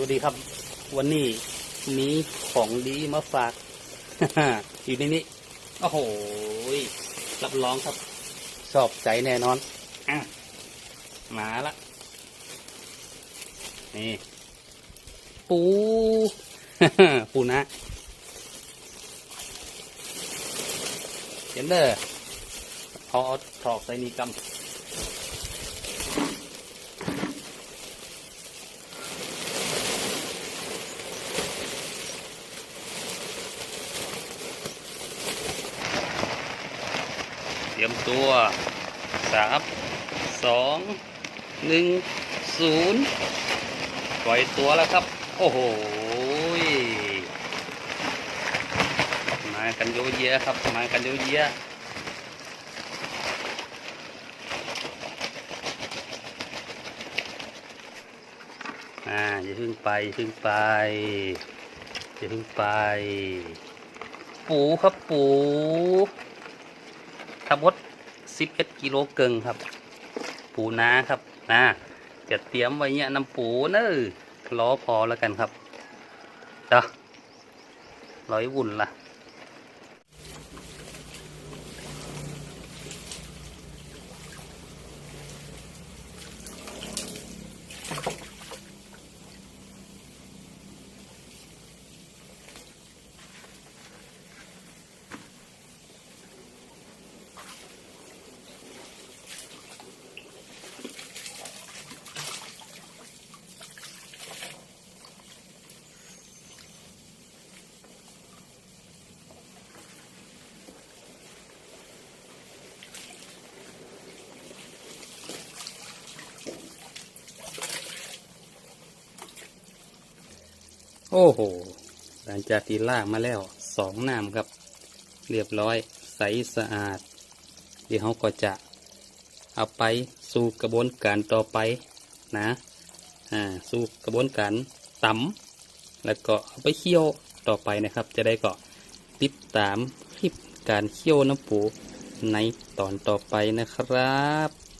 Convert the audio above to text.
วัสดีครับ วันนี้มีของดีมาฝาก อยู่ในนี้ โอ้โหรับรองครับ ชอบใจแน่นอนอะมาละ นี่ ปู ปูนะเห็นเด้อพอเอาถอกใส่นีกำ เตรียมตัวสามสองหนึ่งศูนย์ปล่อยตัวแล้วครับ โอ้โหมากันเยอะแยะครับ มากันเยอะแยะอ่าอย่าพึ่งไปพึ่งไปอย่าพึ่งไป ปูครับปู ทั้งหมด11กิโลเกิงครับ ปูนาครับนะจะเตรียมไว้เนี่ยน้ำปูเนอะรอพอแล้วกันครับเด้อร้อยวุ่นละ โอ้โห หลังจากที่ล่ามาแล้วสองน้ำครับ เรียบร้อยใสสะอาด เดี๋ยวเขาก็จะเอาไปสู่กระบวนการต่อไปนะอ่าสู่กระบวนการตำแล้วก็เอาไปเคี่ยวต่อไปนะครับ จะได้ก็ติดตามคลิปการเคี่ยวน้ำปูในตอนต่อไปนะครับ